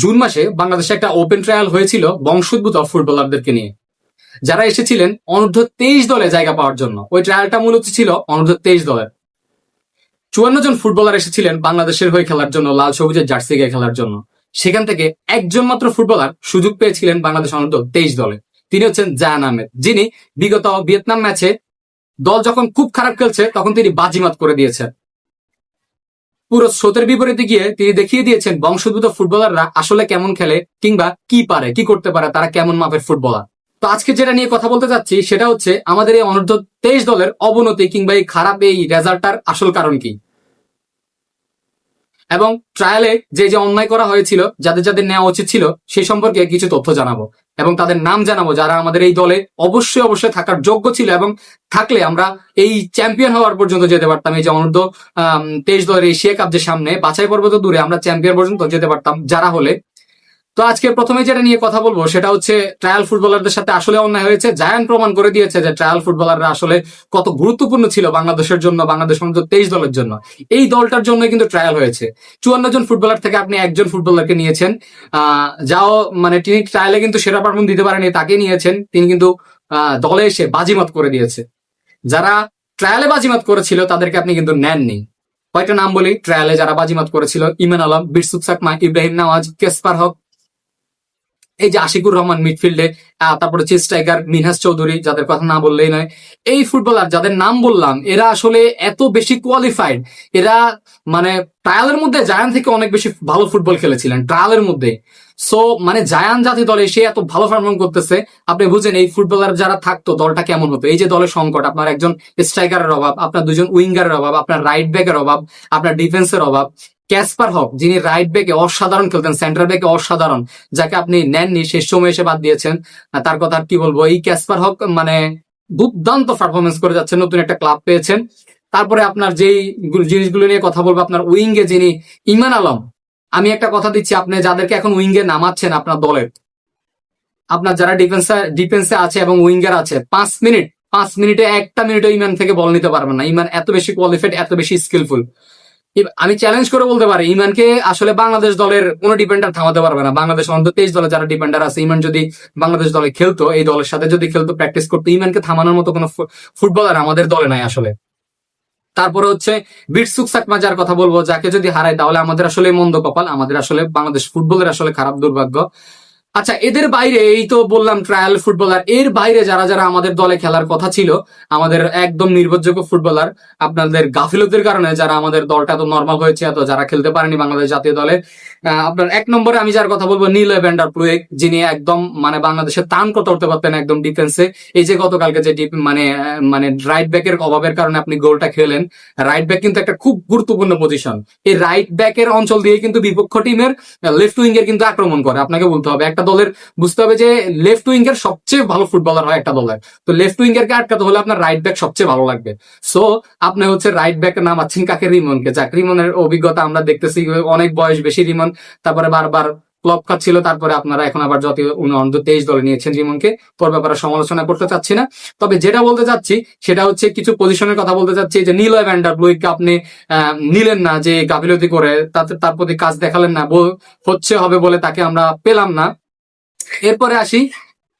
June মাসে বাংলাদেশে একটা ওপেন ট্রায়াল হয়েছিল বংশোদ্ভূত ফুটবলারদেরকে নিয়ে। যারা এসেছিলেন অনূর্ধ্ব তেইশ দলে জায়গা পাওয়ার জন্য। ওই ট্রায়ালটা মূলত ছিল অনূর্ধ্ব তেইশ দলের। চুয়ান্ন জন ফুটবলার এসেছিলেন বাংলাদেশের হয়ে খেলার জন্য, লাল সবুজের জার্সি গায়ে খেলার জন্য। সেখান থেকে একজন মাত্র ফুটবলার সুযোগ পেয়েছিলেন বাংলাদেশ অনূর্ধ্ব তেইশ দলে। তিনি হচ্ছেন জায়ান আহমেদ, যিনি বিগত ভিয়েতনাম ম্যাচে দল যখন খুব খারাপ খেলছে, তখন তিনি বাজিমাত করে দিয়েছেন। পুরো স্রোতের বিপরীতে গিয়ে তিনি দেখিয়ে দিয়েছেন বংশোদ্ভূত ফুটবলাররা আসলে কেমন খেলে কিংবা কি পারে, কি করতে পারে, তারা কেমন মাপের ফুটবলার। তো আজকে যেটা নিয়ে কথা বলতে চাচ্ছি, সেটা হচ্ছে আমাদের এই অনূর্ধ্ব তেইশ দলের অবনতি কিংবা এই খারাপ এই রেজাল্টটার আসল কারণ কি? এবং ট্রায়ালে যে যে অন্যায় করা হয়েছিল, যাদের যাদের নেওয়া উচিত ছিল, সে সম্পর্কে কিছু তথ্য জানাব এবং তাদের নাম জানাব যারা আমাদের এই দলে অবশ্যই অবশ্যই থাকার যোগ্য ছিল এবং থাকলে আমরা এই চ্যাম্পিয়ন হওয়ার পর্যন্ত যেতে পারতাম। এই যে অনূর্ধ্ব তেইশ দলের এশিয়া কাপ যে সামনে বাছাই পর্ব তো দূরে, আমরা চ্যাম্পিয়ন পর্যন্ত যেতে পারতাম যারা হলে। তো আজকে প্রথমে যেটা নিয়ে কথা বলব সেটা হচ্ছে ট্রায়াল ফুটবলারদের সাথে আসলে অন্যায় হয়েছে। জায়ান প্রমাণ করে দিয়েছে যে ট্রায়াল ফুটবলাররা আসলে কত গুরুত্বপূর্ণ ছিল বাংলাদেশের জন্য বাংলাদেশ অন্তত তেইশ দলের জন্য। এই দলটার জন্য কিন্তু ট্রায়াল হয়েছে। চুয়ান্ন জন ফুটবলার থেকে আপনি একজন ফুটবলারকে নিয়েছেন। আহ, যাও মানে তিনি ট্রায়ালে কিন্তু সেরা পারফর্ম দিতে পারেনি তাকে নিয়েছেন। তিনি কিন্তু দলে এসে বাজিমাত করে দিয়েছে। যারা ট্রায়ালে বাজিমাত করেছিল তাদেরকে আপনি কিন্তু নেননি। কয়েকটা নাম বলি? ট্রায়ালে যারা বাজিমাত করেছিল ইমান আলম বিরসুক সাকমা ইব্রাহিম নওয়াজ কেসপার হক এই যে আশিকুর রহমান মিডফিল্ডে তারপরে চেস স্ট্রাইকার মিনহাস চৌধুরী, যাদের কথা না বললেই নয়। এই ফুটবলার যাদের নাম বললাম, এরা আসলে এত বেশি কোয়ালিফাইড এরা মানে ট্রায়ালের মধ্যে জায়ান থেকে অনেক বেশি ভালো ফুটবল খেলেছিলেন ট্রায়ালের মধ্যে। সো মানে জায়ান জাতি দলে সে এত ভালো পারফর্ম করতেছে, আপনি বুঝেন এই ফুটবলার যারা থাকতো, দলটা কেমন হতো? এই যে দলের সংকট, আপনার একজন স্ট্রাইকারের অভাব, আপনার দুজন উইঙ্গারের অভাব, আপনার রাইট ব্যাকের অভাব, আপনার ডিফেন্সের অভাব ক্যাসপার হক, যিনি রাইট ব্যাকে অসাধারণ খেলতেন সেন্টার ব্যাকে অসাধারণ, যাকে আপনি নেননি শেষ সময় এসে বাদ দিয়েছেন। তার কথা আর কি বলব, এই ক্যাসপার হক মানে দুর্দান্ত পারফরমেন্স করে যাচ্ছেন নতুন একটা ক্লাব পেয়েছেন। তারপরে আপনার যেই জিনিসগুলো নিয়ে কথা বলব, আপনার উইঙ্গে যিনি ইমান আলম, আমি একটা কথা দিচ্ছি, আপনি যাদেরকে এখন উইঙ্গে নামাচ্ছেন আপনার দলের আপনার যারা ডিফেন্সে ডিফেন্সে আছে এবং উইঙ্গার আছে, পাঁচ মিনিট, পাঁচ মিনিটে একটা মিনিটও ইমান থেকে বল নিতে পারবেন না। ইমান এত বেশি কোয়ালিফাইড এত বেশি স্কিলফুল আমি চ্যালেঞ্জ করে বলতে পারি ইমানকে আসলে বাংলাদেশ দলের কোনো ডিপেন্ডার থামাতে পারবে না। বাংলাদেশ অন্তত তেইশ দলে যারা ডিপেন্ডার আছে ইমান যদি বাংলাদেশ দলে খেলতো, এই দলের সাথে যদি খেলতো প্র্যাকটিস করতো ইমানকে থামানোর মতো কোনো ফুটবলার আমাদের দলে নাই আসলে। তারপরে হচ্ছে বিটসুক সাকমা যার কথা বলব, যাকে যদি হারাই তাহলে আমাদের আসলে মন্দ কপাল, আমাদের আসলে বাংলাদেশ ফুটবলের আসলে খারাপ দুর্ভাগ্য। আচ্ছা এদের বাইরে এই তো বললাম ট্রায়াল ফুটবলার এর বাইরে যারা যারা আমাদের দলে খেলার কথা ছিল, আমাদের একদম নির্ভরযোগ্য ফুটবলার আপনাদের গাফিলতির কারণে যারা আমাদের দলটা তো নর্মাল হয়েছে, এত যারা খেলতে পারেনি বাংলাদেশ জাতীয় দলে আপনার এক নম্বরে আমি যার কথা বলব, নীল এভেন্ডার প্লুয়েক যিনি একদম মানে বাংলাদেশের তান করতে পারতেন একদম ডিফেন্সে এই যে গতকালকে যে মানে মানে রাইট ব্যাকের অভাবের কারণে আপনি গোলটা খেলেন রাইট ব্যাক কিন্তু একটা খুব গুরুত্বপূর্ণ পজিশন এই রাইট ব্যাকের অঞ্চল দিয়ে কিন্তু বিপক্ষ টিমের লেফট উইং এর কিন্তু আক্রমণ করে। আপনাকে বলতে হবে, একটা দলের, বুঝতে হবে যে লেফট উইং এর সবচেয়ে ভালো ফুটবলার হয় একটা দলের। তো লেফট উইং এর কে আটকাতে হলে আপনার রাইট ব্যাক সবচেয়ে ভালো লাগবে। সো আপনি হচ্ছে রাইট ব্যাক নামাচ্ছেন কাকে? রিমনকে। যাক, রিমনের অভিজ্ঞতা আমরা দেখতেছি, অনেক বয়স বেশি রিমন। তারপরে বারবার ক্লব খাচ্ছিল, তারপরে আপনারা এখন আবার জাতীয় অনূর্ধ্ব তেইশ দলে নিয়েছেন রিমনকে, তোর ব্যাপারে সমালোচনা করতে চাচ্ছি না। তবে যেটা বলতে চাচ্ছি, সেটা হচ্ছে কিছু পজিশনের কথা বলতে চাচ্ছি, যে নীল ভ্যান্ডার ব্লুইককে আপনি নিলেন না, যে গাফিলতি করে, তার প্রতি কাজ দেখালেন না হচ্ছে হবে বলে তাকে আমরা পেলাম না। এরপরে আসি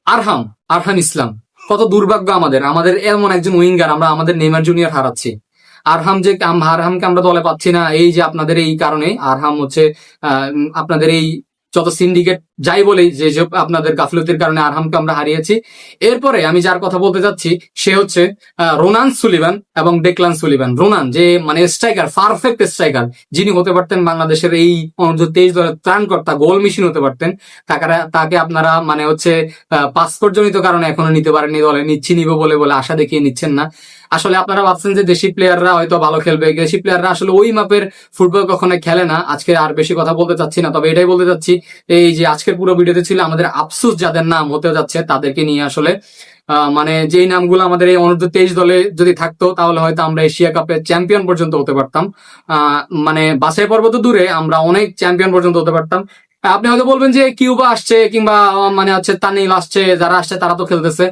আরহাম আরহাম ইসলাম। কত দুর্ভাগ্য আমাদের। আমাদের এমন একজন উইঙ্গার আমরা আমাদের নেইমার জুনিয়র হারাচ্ছি। আরহাম যে আরহামকে আমরা দলে পাচ্ছি না, এই যে আপনাদের এই কারণে আরহাম হচ্ছে আপনাদের এই যত সিন্ডিকেট যাই বলি যে আপনাদের গাফলতির কারণে আরহামকে আমরা হারিয়েছি। এরপরে আমি যার কথা বলতে চাচ্ছি সে হচ্ছে রোনান সুলিভান এবং ডেকলান সুলিভান। রোনান যে মানে স্ট্রাইকার পারফেক্ট স্ট্রাইকার যিনি হতে পারতেন বাংলাদেশের এই অনূর্ধ্ব তেইশ দলের ত্রাণকর্তা গোল মেশিন হতে পারতেন। তাকে তাকে আপনারা মানে হচ্ছে পাসপোর্ট জনিত কারণে এখনও নিতে পারেননি দলে। নিচ্ছি নিব বলে বলে আশা দেখিয়ে নিচ্ছেন না। আসলে আপনারা ভাবছেন যে দেশি প্লেয়াররা হয়তো ভালো খেলবে। দেশি প্লেয়াররা আসলে ওই মাপের ফুটবল কখনো খেলে না। আজকে আর বেশি কথা বলতে চাচ্ছি না। তবে এটাই বলতে চাচ্ছি, এই যে আজকের পুরো ভিডিওতে ছিল আমাদের আফসোস যাদের নাম হতে যাচ্ছে, তাদেরকে নিয়ে আসলে মানে যেই নামগুলো আমাদের এই অনূর্ধ্ব তেইশ দলে যদি থাকতো, তাহলে হয়তো আমরা এশিয়া কাপের চ্যাম্পিয়ন পর্যন্ত হতে পারতাম। মানে বাছাই পর্ব তো দূরে, আমরা অনেক চ্যাম্পিয়ন পর্যন্ত হতে পারতাম। আপনি হয়তো বলবেন যে কিউবা আসছে কিংবা মানে হচ্ছে তানিল আসছে, যারা আসছে তারা তো খেলতেছে।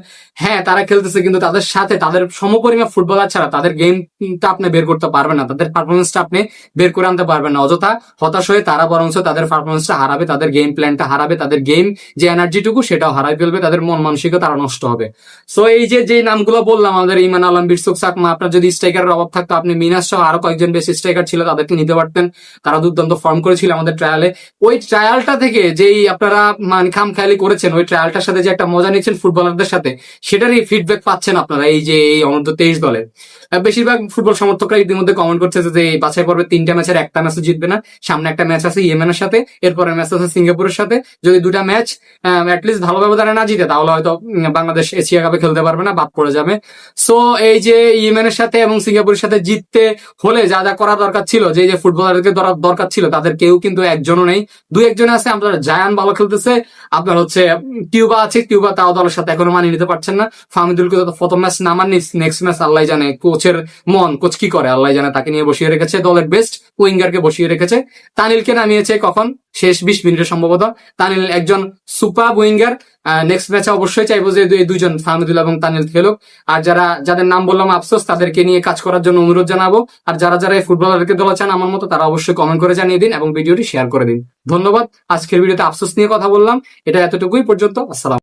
হ্যাঁ তারা খেলতেছে, কিন্তু তাদের সাথে তাদের সমপরিমাণ ফুটবলার ছাড়া তাদের গেমটা আপনি বের করতে পারবেন না। তাদের পারফরমেন্সটা আপনি বের করে আনতে পারবেন না। অযথা হতাশ হয়ে তারা বরঞ্চ তাদের পারফরমেন্সটা হারাবে, তাদের গেম প্ল্যানটা হারাবে, তাদের গেম যে এনার্জিটুকু সেটাও হারাই ফেলবে, তাদের মন মানসিকতা তারা নষ্ট হবে। সো এই যে যে নামগুলো বললাম, আমাদের ইমান আলম বিরসুক সাকমা, আপনার যদি স্ট্রাইকারের অভাব থাকতো, আপনি মিনাস সহ আরও কয়েকজন বেশি স্ট্রাইকার ছিল, তাদেরকে নিতে পারতেন। তারা দুর্দান্ত ফর্ম করেছিল আমাদের ট্রায়ালে ওই ট্রায়ালটা থেকে যেই আপনারা মানে খাম খেয়ালি করেছেন ওই ট্রায়ালটার সাথে যে একটা মজা নিচ্ছেন ফুটবলারদের সাথে সেটারই ফিডব্যাক পাচ্ছেন আপনারা এই যে এই অনূর্ধ্ব তেইশ দলে। আহ, বেশিরভাগ ফুটবল সমর্থকরা ইতিমধ্যে কমেন্ট করছে যে এই বাছাই পর্বে তিনটা ম্যাচের একটা ম্যাচও জিতবে না সামনে একটা ম্যাচ আছে ইয়েমেনের সাথে এরপরে ম্যাচ আছে সিঙ্গাপুরের সাথে। যদি দুটা ম্যাচ অ্যাটলিস্ট ভালো ব্যবধানে না জিতে তাহলে হয়তো বাংলাদেশ এশিয়া কাপে খেলতে পারবে না বাদ পড়ে যাবে। সো এই যে ইয়েমেনের সাথে এবং সিঙ্গাপুরের সাথে জিততে হলে যা যা করা দরকার ছিল যে যে ফুটবলারকে দরা- দরকার ছিল তাদের কেউ কিন্তু একজনও নেই। দুই একজন আছে, আপনার জায়ান ভালো খেলতেছে। আপনার হচ্ছে টিউবা আছে, টিউবা তাও দলের সাথে এখনও মানিয়ে নিতে পারছেন না। ফাহমিদুলকে তো প্রথম ম্যাচ নামাননি নেক্সট ম্যাচ আল্লাহ জানে কোচের মন কোচ কি করে আল্লাহ জানে তাকে নিয়ে বসিয়ে রেখেছে দলের বেস্ট উইঙ্গারকে বসিয়ে রেখেছে। তানিলকে নামিয়েছে কখন? শেষ বিশ মিনিটে সম্ভবত। তানিল একজন সুপার উইঙ্গার। নেক্সট ম্যাচে অবশ্যই চাইব যে এই দুইজন ফাহমিদুল এবং তানিল খেলুক। আর যারা যাদের নাম বললাম আফসোস, তাদেরকে নিয়ে কাজ করার জন্য অনুরোধ জানাব। আর যারা যারা এই ফুটবলারকে দোলা চান আমার মতো, তারা অবশ্যই কমেন্ট করে জানিয়ে দিন এবং ভিডিওটি শেয়ার করে দিন। ধন্যবাদ। আজকের ভিডিওতে আফসোস নিয়ে কথা বললাম। এটা এতটুকুই পর্যন্ত। আসসালাম।